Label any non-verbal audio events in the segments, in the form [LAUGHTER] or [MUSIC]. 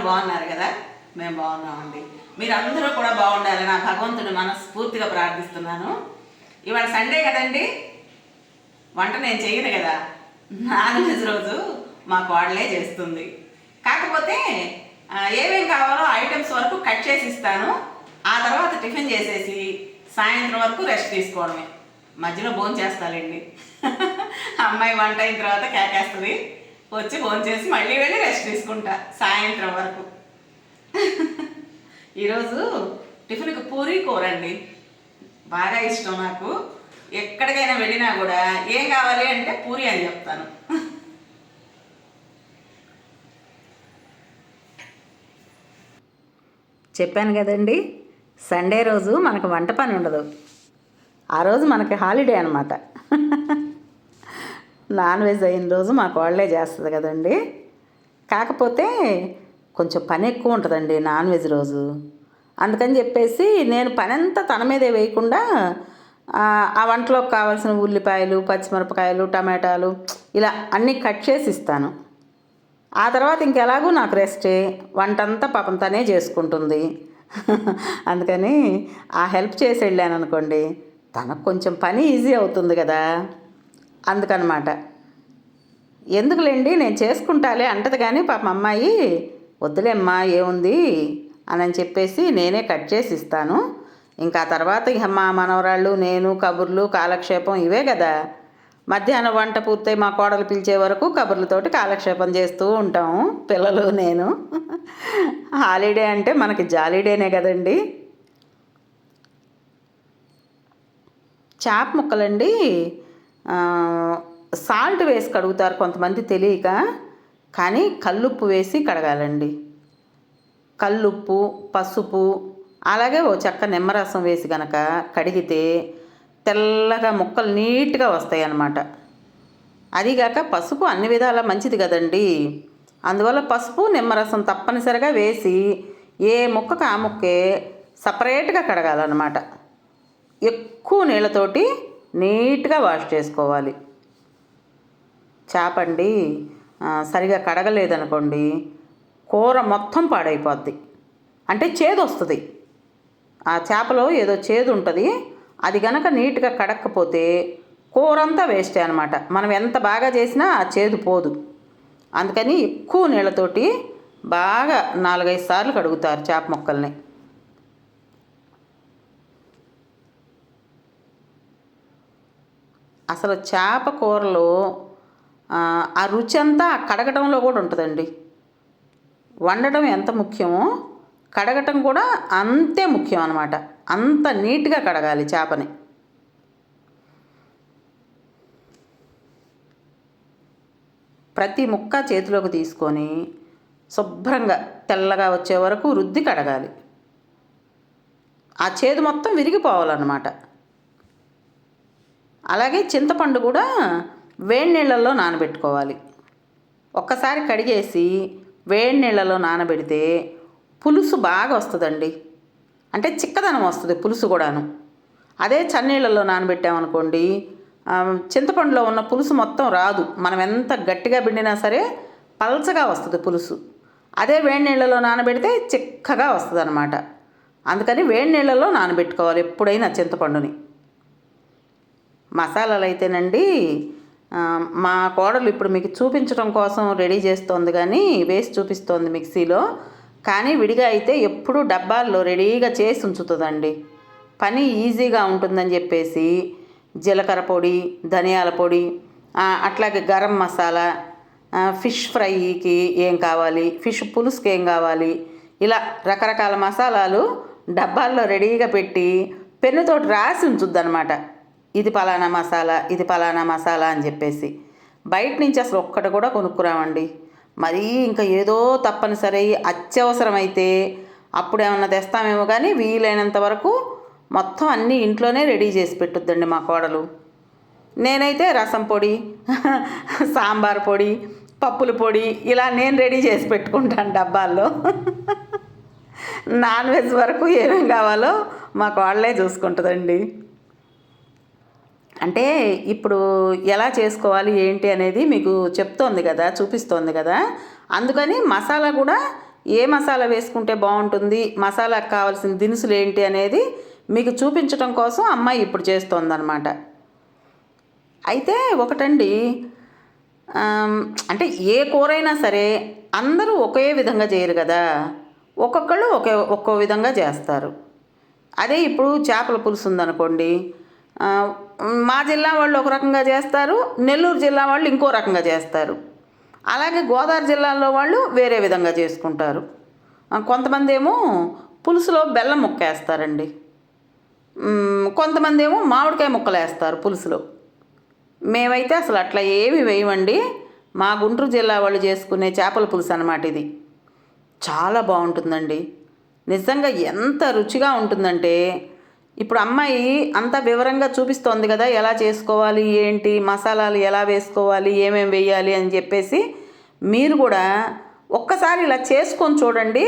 అందరూ బాగున్నారు కదా? మేము బాగున్నామండి. మీరు అందరూ కూడా బాగుండాలి నా భగవంతుడు మనస్ఫూర్తిగా ప్రార్థిస్తున్నాను. ఇవాళ సండే కదండి? వంట నేను చేయను కదా? నాన్ వెజ్ రోజు మా కోడలే చేస్తుంది. కాకపోతే ఏమేం కావాలో ఐటమ్స్ వరకు కట్ చేసి ఇస్తాను. ఆ తర్వాత టిఫిన్ చేసేసి సాయంత్రం వరకు రెస్ట్ తీసుకోవడమే. మధ్యలో భోజనం చేస్తానండి [LAUGHS] అమ్మాయి వంట అయిన తర్వాత కేకేస్తుంది. వచ్చి ఫోన్ చేసి మళ్ళీ వెళ్ళి రెస్ట్ తీసుకుంటా సాయంత్రం వరకు. [LAUGHS] ఈరోజు టిఫిన్కి పూరి కూర అండి. బాగా ఇష్టం నాకు. ఎక్కడికైనా వెళ్ళినా కూడా ఏం కావాలి అంటే పూరి అని చెప్తాను. [LAUGHS] చెప్పాను కదండి సండే రోజు మనకు వంట పని ఉండదు. ఆ రోజు మనకి హాలిడే అనమాట [LAUGHS] నాన్ వెజ్ అయిన రోజు మా కోళ్ళే చేస్తుంది కదండి. కాకపోతే కొంచెం పని ఎక్కువ ఉంటుందండి నాన్ వెజ్ రోజు. అందుకని చెప్పేసి నేను పని అంతా తన మీదే వేయకుండా ఆ, ఆ వంటలోకి కావాల్సిన ఉల్లిపాయలు పచ్చిమిరపకాయలు టమాటాలు ఇలా అన్నీ కట్ చేసి ఇస్తాను. ఆ తర్వాత ఇంకెలాగూ నాకు రెస్టే వంట అంతా పాపం తనే చేసుకుంటుంది. అందుకని ఆ హెల్ప్ చేసి వెళ్ళాను అనుకోండి తనకు కొంచెం పని ఈజీ అవుతుంది కదా. అందుకనమాట. ఎందుకులేండి? నేను చేసుకుంటాలే అంటది కానీ పాప అమ్మాయి వద్దులేమ్మా ఏముంది? అని అని చెప్పేసి నేనే కట్ చేసి ఇస్తాను. ఇంకా తర్వాత ఇక మా మనవరాళ్ళు నేను కబుర్లు కాలక్షేపం ఇవే కదా మధ్యాహ్నం వంట పూర్తయి మా కోడలు పిలిచే వరకు కబుర్లతోటి కాలక్షేపం చేస్తూ ఉంటాము పిల్లలు నేను. హాలిడే అంటే మనకి జాలీడేనే కదండి చేప ముక్కలండి. సాల్ట్ వేసి కడుగుతారు కొంతమంది తెలియక కానీ కల్లుప్పు వేసి కడగాలండి. కల్లుప్పు పసుపు అలాగే ఓ చెక్క నిమ్మరసం వేసి గనక కడిగితే తెల్లగా ముక్కలు నీట్గా వస్తాయి అన్నమాట అదిగాక పసుపు అన్ని విధాలా మంచిది కదండి. అందువల్ల పసుపు నిమ్మరసం తప్పనిసరిగా వేసి ఏ ముక్కకు ఆ ముక్కే సపరేట్గా కడగాలన్నమాట. ఎక్కువ నీళ్ళతోటి నీట్గా వాష్ చేసుకోవాలి. చేపండి. సరిగా కడగలేదనుకోండి కూర మొత్తం పాడైపోద్ది. అంటే చేదు వస్తుంది. ఆ చేపలో ఏదో చేదు ఉంటుంది. అది గనక నీట్గా కడక్కపోతే కూర అంతా వేస్టే అనమాట మనం ఎంత బాగా చేసినా ఆ చేదు పోదు. అందుకని ఎక్కువ నీళ్ళతోటి బాగా నాలుగైదు సార్లు కడుగుతారు చేప మొక్కల్ని. అసలు చేప కూరలో ఆ, రుచి అంతా కడగటంలో కూడా ఉంటుందండి. వండటం ఎంత ముఖ్యమో కడగటం కూడా అంతే ముఖ్యం అనమాట అంత నీట్గా కడగాలి చేపని. ప్రతి ముక్క చేతిలోకి తీసుకొని శుభ్రంగా తెల్లగా వచ్చే వరకు రుద్ది కడగాలి. ఆ చేదు మొత్తం విరిగిపోవాలన్నమాట. అలాగే చింతపండు కూడా వేడి నీళ్ళల్లో నానబెట్టుకోవాలి. ఒక్కసారి కడిగేసి వేడి నీళ్ళలో నానబెడితే పులుసు బాగా వస్తుందండి. అంటే చిక్కదనం వస్తుంది పులుసు కూడాను. అదే చన్నీళ్ళలో నానబెట్టామనుకోండి చింతపండులో ఉన్న పులుసు మొత్తం రాదు. మనం ఎంత గట్టిగా పిండినా సరే పల్చగా వస్తుంది పులుసు. అదే వేడి నీళ్ళలో నానబెడితే చిక్కగా వస్తుంది అనమాట అందుకని వేడి నీళ్ళలో నానబెట్టుకోవాలి ఎప్పుడైనా చింతపండుని. మసాలాలు అయితేనండి మా కోడలు ఇప్పుడు మీకు చూపించడం కోసం రెడీ చేస్తోంది కానీ వేసి చూపిస్తోంది మిక్సీలో. కానీ విడిగా అయితే ఎప్పుడూ డబ్బాల్లో రెడీగా చేసి ఉంచుతుందండి. పని ఈజీగా ఉంటుందని చెప్పేసి జీలకర్ర పొడి ధనియాల పొడి అట్లాగే గరం మసాలా ఫిష్ ఫ్రైకి ఏం కావాలి ఫిష్ పులుసుకి ఏం కావాలి ఇలా రకరకాల మసాలాలు డబ్బాల్లో రెడీగా పెట్టి పెన్నుతోటి రాసి ఉంచుద్ది అనమాట ఇది పలానా మసాలా ఇది పలానా మసాలా అని చెప్పేసి. బయట నుంచి అసలు ఒక్కటి కూడా కొనుక్కురామండి. మరీ ఇంకా ఏదో తప్పనిసరి అత్యవసరమైతే అప్పుడు ఏమన్నా తెస్తామేమో కానీ వీలైనంత వరకు మొత్తం అన్నీ ఇంట్లోనే రెడీ చేసి పెట్టుద్దండి మా కోడలు. నేనైతే రసం పొడి [LAUGHS] సాంబార్ పొడి పప్పుల పొడి ఇలా నేను రెడీ చేసి పెట్టుకుంటాను డబ్బాల్లో. [LAUGHS] నాన్ వెజ్ వరకు ఏమేం కావాలో మా కోడలే చూసుకుంటుందండి. అంటే ఇప్పుడు ఎలా చేసుకోవాలి ఏంటి అనేది మీకు చెప్తోంది కదా చూపిస్తోంది కదా. అందుకని మసాలా కూడా ఏ మసాలా వేసుకుంటే బాగుంటుంది మసాలాకు కావాల్సిన దినుసులు ఏంటి అనేది మీకు చూపించడం కోసం అమ్మాయి ఇప్పుడు చేస్తోందనమాట అయితే ఒకటండి అంటే ఏ కూరైనా సరే అందరూ ఒకే విధంగా చేయరు కదా. ఒక్కొక్కళ్ళు ఒకే ఒక్కో విధంగా చేస్తారు. అదే ఇప్పుడు చేపల పులుసు ఉందనుకోండి మా జిల్లా వాళ్ళు ఒక రకంగా చేస్తారు నెల్లూరు జిల్లా వాళ్ళు ఇంకో రకంగా చేస్తారు. అలాగే గోదావరి జిల్లాలో వాళ్ళు వేరే విధంగా చేసుకుంటారు. కొంతమంది ఏమో పులుసులో బెల్లం ముక్క వేస్తారండి కొంతమంది ఏమో మామిడికాయ ముక్కలు వేస్తారు పులుసులో. మేమైతే అసలు అట్లా ఏమి వేయమండి. మా గుంటూరు జిల్లా వాళ్ళు చేసుకునే చేపల పులుసు అనమాట ఇది. చాలా బాగుంటుందండి. నిజంగా ఎంత రుచిగా ఉంటుందంటే ఇప్పుడు అమ్మాయి అంత వివరంగా చూపిస్తోంది కదా ఎలా చేసుకోవాలి ఏంటి మసాలాలు ఎలా వేసుకోవాలి ఏమేమి వేయాలి అని చెప్పేసి మీరు కూడా ఒక్కసారి ఇలా చేసుకొని చూడండి.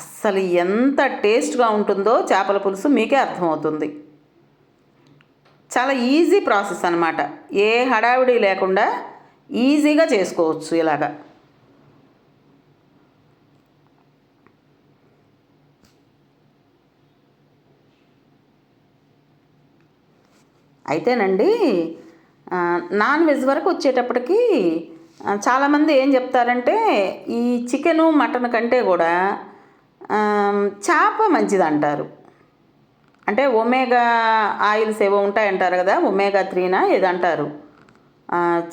అస్సలు ఎంత టేస్ట్గా ఉంటుందో చేపల పులుసు మీకే అర్థమవుతుంది. చాలా ఈజీ ప్రాసెస్ అనమాట ఏ హడావిడి లేకుండా ఈజీగా చేసుకోవచ్చు ఇలాగా. అయితేనండి నాన్ వెజ్ వరకు వచ్చేటప్పటికి చాలామంది ఏం చెప్తారంటే ఈ చికెను మటన్ కంటే కూడా చేప మంచిది అంటారు అంటే ఒమేగా ఆయిల్స్ ఏవో ఉంటాయంటారు కదా ఒమేగా త్రీనా ఏదంటారు.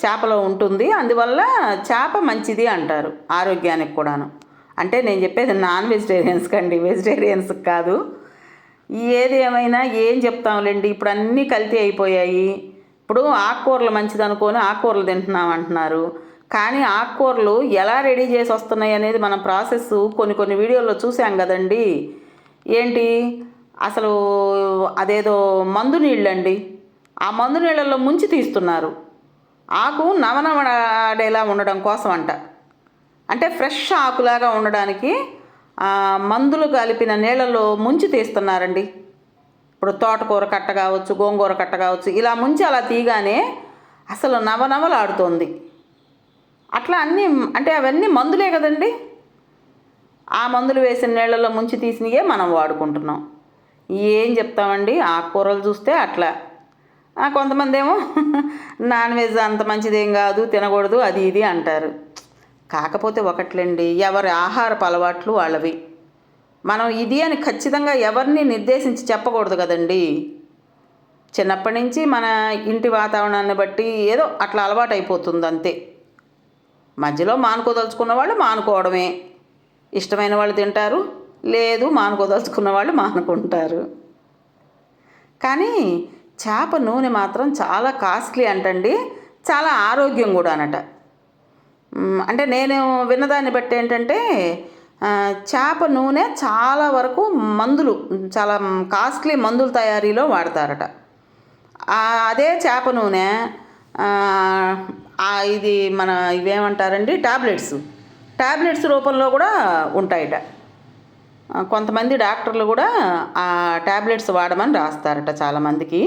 చేపలో ఉంటుంది అందువల్ల చేప మంచిది అంటారు ఆరోగ్యానికి కూడాను. అంటే నేను చెప్పేది నాన్ వెజిటేరియన్స్ కండి వెజిటేరియన్స్కి కాదు. ఏది ఏమైనా ఏం చెప్తాంలేండి ఇప్పుడు అన్నీ కల్తీ అయిపోయాయి. ఇప్పుడు ఆకుకూరలు మంచిది అనుకొని ఆకుకూరలు తింటున్నాం అంటున్నారు. కానీ ఆకుకూరలు ఎలా రెడీ చేసి వస్తున్నాయి అనేది మనం ప్రాసెస్ కొన్ని కొన్ని వీడియోల్లో చూసాం కదండి. ఏంటి? అసలు అదేదో మందు నీళ్ళండి. ఆ మందు నీళ్ళల్లో ముంచి తీస్తున్నారు. ఆకు నవనవడేలా ఉండడం కోసం అంట అంటే ఫ్రెష్ ఆకులాగా ఉండడానికి మందులు కలిపిన నీళ్ళలో ముంచి తీస్తున్నారండి. ఇప్పుడు తోటకూర కట్ట కావచ్చు గోంగూర కట్ట కావచ్చు ఇలా ముంచి అలా తీయగానే అసలు నవనవలాడుతోంది. అట్లా అన్నీ అంటే అవన్నీ మందులే కదండి. ఆ మందులు వేసిన నీళ్ళలో ముంచి తీసినయే మనం వాడుకుంటున్నాం. ఏం చెప్తామండి? ఆకుకూరలు చూస్తే అట్లా. కొంతమంది ఏమో నాన్ వెజ్ అంత మంచిదేం కాదు తినకూడదు అది ఇది అంటారు. కాకపోతే ఒకట్లేండి ఎవరి ఆహారపు అలవాట్లు వాళ్ళవి. మనం ఇది అని ఖచ్చితంగా ఎవరిని నిర్దేశించి చెప్పకూడదు కదండి. చిన్నప్పటి నుంచి మన ఇంటి వాతావరణాన్ని బట్టి ఏదో అట్లా అలవాటు అయిపోతుంది అంతే మధ్యలో మానుకోదలుచుకున్న వాళ్ళు మానుకోవడమే. ఇష్టమైన వాళ్ళు తింటారు లేదు మానుకోదలుచుకున్న వాళ్ళు మానుకుంటారు. కానీ చేప నూనె మాత్రం చాలా కాస్ట్లీ అంటండి చాలా ఆరోగ్యం కూడా అనట అంటే నేను విన్నదాన్ని బట్టి ఏంటంటే చేప నూనె చాలా వరకు మందులు చాలా కాస్ట్లీ మందుల తయారీలో వాడతారట. అదే చేప నూనె ఇది మన ఇవేమంటారండి? ట్యాబ్లెట్స్ టాబ్లెట్స్ రూపంలో కూడా ఉంటాయట. కొంతమంది డాక్టర్లు కూడా ఆ ట్యాబ్లెట్స్ వాడమని రాస్తారట చాలామందికి.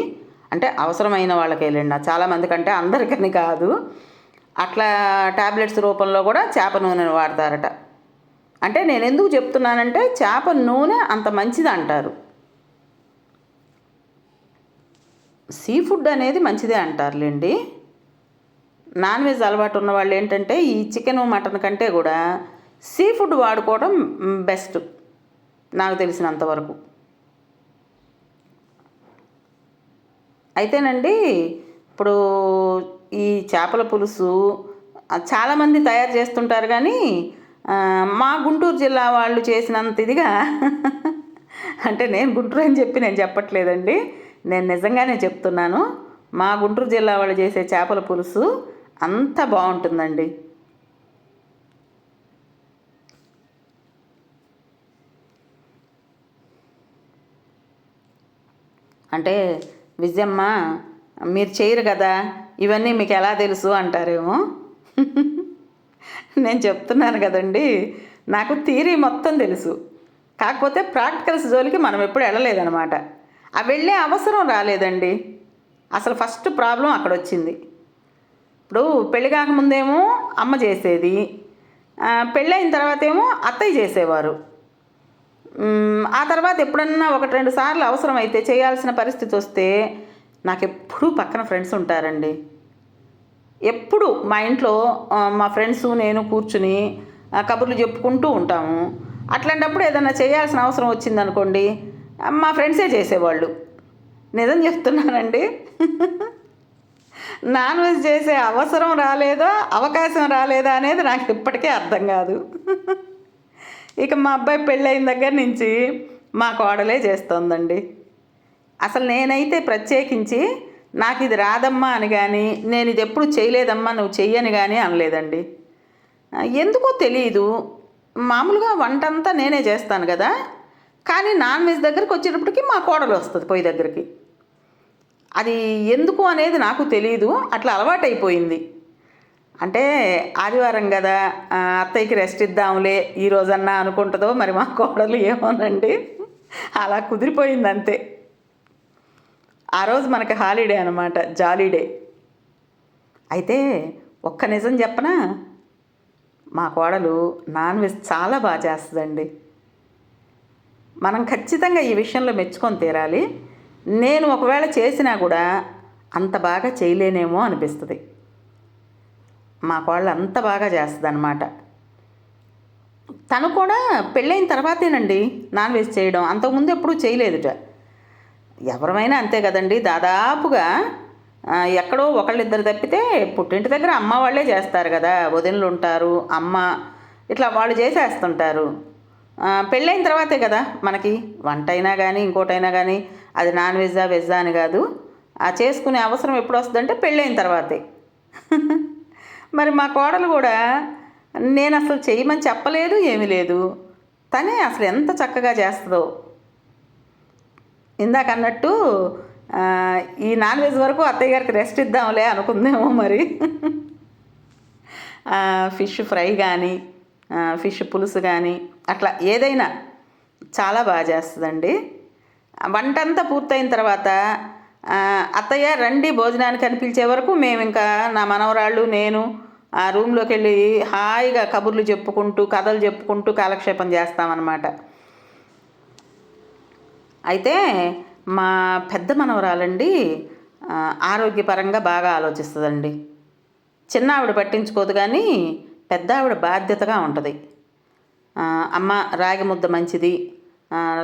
అంటే అవసరమైన వాళ్ళకేలేండి. చాలామంది కంటే అందరికని కాదు. అట్లా టాబ్లెట్స్ రూపంలో కూడా చేప నూనెను వాడతారట. అంటే నేను ఎందుకు చెప్తున్నానంటే చేప నూనె అంత మంచిది అంటారు సీ ఫుడ్ అనేది మంచిదే అంటారులేండి. నాన్ వెజ్ అలవాటు ఉన్న వాళ్ళు ఏంటంటే ఈ చికెన్ మటన్ కంటే కూడా సీ ఫుడ్ వాడుకోవడం బెస్ట్ నాకు తెలిసినంతవరకు అయితేనండి ఇప్పుడు ఈ చేపల పులుసు చాలామంది తయారు చేస్తుంటారు కానీ మా గుంటూరు జిల్లా వాళ్ళు చేసినంత ఇదిగా. అంటే నేను గుంటూరు అని చెప్పి నేను చెప్పట్లేదండి. నేను నిజంగానే చెప్తున్నాను. మా గుంటూరు జిల్లా వాళ్ళు చేసే చేపల పులుసు అంత బాగుంటుందండి. అంటే విజయమ్మ మీరు చేయరు కదా? ఇవన్నీ మీకు ఎలా తెలుసు? అంటారేమో? నేను చెప్తున్నాను కదండి. నాకు థీరీ మొత్తం తెలుసు. కాకపోతే ప్రాక్టికల్స్ జోలికి మనం ఎప్పుడు వెళ్ళలేదన్నమాట. ఆ వెళ్ళే అవసరం రాలేదండి. అసలు ఫస్ట్ ప్రాబ్లం అక్కడ వచ్చింది ఇప్పుడు పెళ్ళి కాకముందేమో అమ్మ చేసేది. పెళ్ళైన తర్వాత ఏమో అత్తయ్య చేసేవారు. ఆ తర్వాత ఎప్పుడన్నా ఒకటి రెండు సార్లు అవసరం అయితే చేయాల్సిన పరిస్థితి వస్తే నాకు ఎప్పుడూ పక్కన ఫ్రెండ్స్ ఉంటారండి. ఎప్పుడు మా ఇంట్లో మా ఫ్రెండ్స్ నేను కూర్చుని ఆ, కబుర్లు చెప్పుకుంటూ ఉంటాము. అట్లాంటప్పుడు ఏదైనా చేయాల్సిన అవసరం వచ్చిందనుకోండి మా ఫ్రెండ్సే చేసేవాళ్ళు. నిజం చెప్తున్నానండి. [LAUGHS] నాన్ వెజ్ చేసే అవసరం రాలేదా అవకాశం రాలేదా అనేది నాకు ఇప్పటికే అర్థం కాదు. [LAUGHS] ఇక మా అబ్బాయి పెళ్ళైన దగ్గర నుంచి మా కోడలే చేస్తోందండి. అసలు నేనైతే ప్రత్యేకించి నాకు ఇది రాదమ్మా అని కానీ నేను ఇది ఎప్పుడు చేయలేదమ్మా నువ్వు చెయ్యని కానీ అనలేదండి. ఎందుకో తెలియదు మామూలుగా వంట అంతా నేనే చేస్తాను కదా. కానీ నాన్ వెజ్ దగ్గరికి వచ్చేటప్పటికి మా కోడలు వస్తుంది పొయ్యి దగ్గరికి. అది ఎందుకు అనేది నాకు తెలియదు అట్లా అలవాటైపోయింది. అంటే ఆదివారం కదా అత్తయ్యకి రెస్ట్ ఇద్దాంలే ఈ రోజన్నా అనుకుంటుందో మరి మా కోడలు ఏమోనండి. అలా కుదిరిపోయింది అంతే ఆ రోజు మనకి హాలిడే అనమాట జాలీడే అయితే ఒక్క నిజం చెప్పనా? మా కోడలు నాన్ వెజ్ చాలా బాగా చేస్తుందండి. మనం ఖచ్చితంగా ఈ విషయంలో మెచ్చుకొని తీరాలి. నేను ఒకవేళ చేసినా కూడా అంత బాగా చేయలేనేమో అనిపిస్తుంది. మా కోళ్ళు అంత బాగా చేస్తుంది అనమాట తను కూడా పెళ్ళైన తర్వాతేనండి నాన్ వెజ్ చేయడం. అంతకుముందు ఎప్పుడూ చేయలేదుట. ఎవరమైనా అంతే కదండి. దాదాపుగా ఎక్కడో ఒకళ్ళిద్దరు తప్పితే పుట్టింటి దగ్గర అమ్మ వాళ్ళే చేస్తారు కదా. వదినలు ఉంటారు అమ్మ ఇట్లా వాళ్ళు చేసేస్తుంటారు. పెళ్ళైన తర్వాతే కదా మనకి. వంట అయినా కానీ ఇంకోటైనా కానీ అది నాన్ వెజ్జా వెజ్జా అని కాదు. ఆ చేసుకునే అవసరం ఎప్పుడు వస్తుందంటే పెళ్ళైన తర్వాతే. మరి మా కోడలు కూడా నేను అసలు చేయమని చెప్పలేదు ఏమీ లేదు. తనే అసలు ఎంత చక్కగా చేస్తుందో. ఇందాక అన్నట్టు ఈ నాన్ వెజ్ వరకు అత్తయ్య గారికి రెస్ట్ ఇద్దాంలే అనుకుందేమో మరి. ఫిష్ ఫ్రై కానీ ఫిష్ పులుసు కానీ అట్లా ఏదైనా చాలా బాగా చేస్తుందండి. వంట అంతా పూర్తయిన తర్వాత అత్తయ్య రండి భోజనానికి అనిపించే వరకు మేము ఇంకా నా మనవరాళ్ళు నేను ఆ రూమ్లోకి వెళ్ళి హాయిగా కబుర్లు చెప్పుకుంటూ కథలు చెప్పుకుంటూ కాలక్షేపం చేస్తామన్నమాట. అయితే మా పెద్ద మనవరాలండి ఆరోగ్యపరంగా బాగా ఆలోచిస్తుందండి. చిన్న ఆవిడ పట్టించుకోదు కానీ పెద్ద ఆవిడ బాధ్యతగా ఉంటుంది. అమ్మ రాగి ముద్ద మంచిది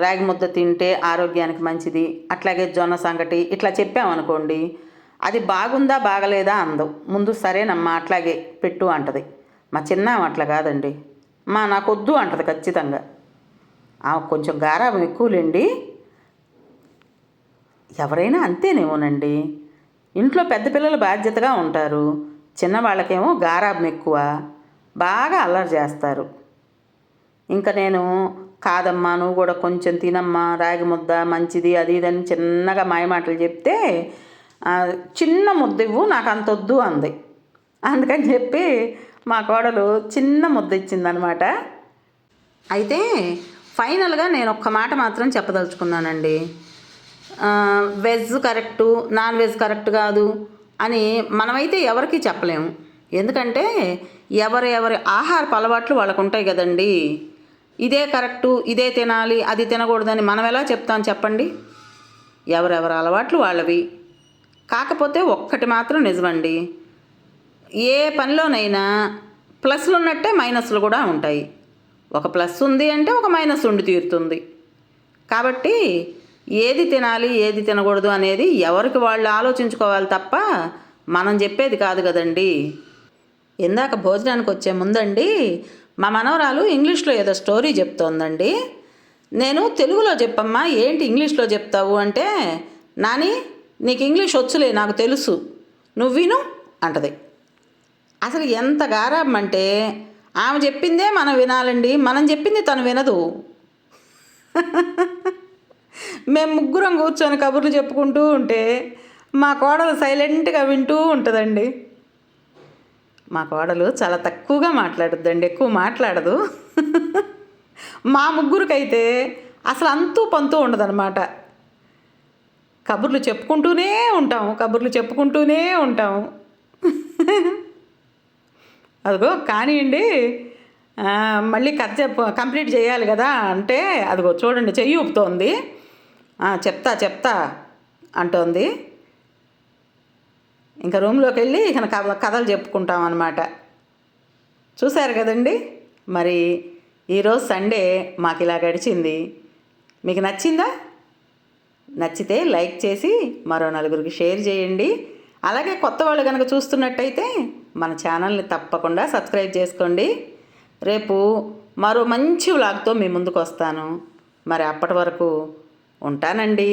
రాగి ముద్ద తింటే ఆరోగ్యానికి మంచిది అట్లాగే జొన్న సంగటి ఇట్లా చెప్పామనుకోండి అది బాగుందా బాగలేదా అందం. ముందు సరేనమ్మా అట్లాగే పెట్టు అంటది. మా చిన్న అట్లా కాదండి. మా నాకు వద్దు అంటది ఖచ్చితంగా. కొంచెం గారాబం ఎక్కువలేండి. ఎవరైనా అంతేనేమోనండి. ఇంట్లో పెద్ద పిల్లలు బాధ్యతగా ఉంటారు. చిన్నవాళ్ళకేమో గారాబం ఎక్కువ. బాగా అల్లరి చేస్తారు. ఇంకా నేను కాదమ్మా నువ్వు కూడా కొంచెం తినమ్మా రాగి ముద్ద మంచిది అది ఇది అని చిన్నగా మాయమాటలు చెప్తే చిన్న ముద్ద ఇవ్వు నాకు అంత వద్దు అంది. అందుకని చెప్పి మా కోడలు చిన్న ముద్ద ఇచ్చిందనమాట. అయితే ఫైనల్గా నేను ఒక్క మాట మాత్రం చెప్పదలుచుకున్నానండి. Veg correct non veg correct కాదు అని మనమైతే ఎవరికీ చెప్పలేము. ఎందుకంటే ఎవరి ఎవరి ఆహారపు అలవాట్లు వాళ్ళకు ఉంటాయి కదండి. ఇదే కరెక్టు ఇదే తినాలి అది తినకూడదని మనం ఎలా చెప్తాం చెప్పండి? ఎవరెవరి అలవాట్లు వాళ్ళవి. కాకపోతే ఒక్కటి మాత్రం నిజమండి. ఏ పనిలోనైనా ప్లస్లు ఉన్నట్టే మైనస్లు కూడా ఉంటాయి. ఒక ప్లస్ ఉంది అంటే ఒక మైనస్ ఉండి తీరుతుంది. కాబట్టి ఏది తినాలి ఏది తినకూడదు అనేది ఎవరికి వాళ్ళు ఆలోచించుకోవాలి తప్ప మనం చెప్పేది కాదు కదండి. ఇందాక భోజనానికి వచ్చే ముందండి మా మనవరాలు ఇంగ్లీష్లో ఏదో స్టోరీ చెప్తోందండి. నేను తెలుగులో చెప్పమ్మా ఏంటి ఇంగ్లీష్లో చెప్తావు అంటే నాని నీకు ఇంగ్లీష్ వచ్చులే నాకు తెలుసు నువ్వు విను అంటది. అసలు ఎంత గారాబంటే ఆమె చెప్పిందే మనం వినాలండి మనం చెప్పింది తను వినదు. [LAUGHS] మేము ముగ్గురం కూర్చొని కబుర్లు చెప్పుకుంటూ ఉంటే మా కోడలు సైలెంట్గా వింటూ ఉంటుందండి. మా కోడలు చాలా తక్కువగా మాట్లాడుద్దండి ఎక్కువ మాట్లాడదు. మా ముగ్గురికైతే అసలు అంతూ పంతూ ఉండదన్నమాట. కబుర్లు చెప్పుకుంటూనే ఉంటాము కబుర్లు చెప్పుకుంటూనే ఉంటాము. అదిగో కానివ్వండి మళ్ళీ కథ చెప్ప కంప్లీట్ చేయాలి కదా అంటే అదిగో చూడండి చెయ్యి ఊపుతోంది. చెప్తా చెప్తా అంటోంది. ఇంకా రూమ్లోకి వెళ్ళి ఇక కథ కథలు చెప్పుకుంటాం అనమాట చూశారు కదండి? మరి ఈరోజు సండే మాకు ఇలా గడిచింది. మీకు నచ్చిందా? నచ్చితే లైక్ చేసి మరో నలుగురికి షేర్ చేయండి. అలాగే కొత్త వాళ్ళు కనుక చూస్తున్నట్టయితే మన ఛానల్ని తప్పకుండా సబ్స్క్రైబ్ చేసుకోండి. రేపు మరో మంచి వ్లాగ్తో మీ ముందుకు వస్తాను. మరి అప్పటి వరకు ఉంటానండి.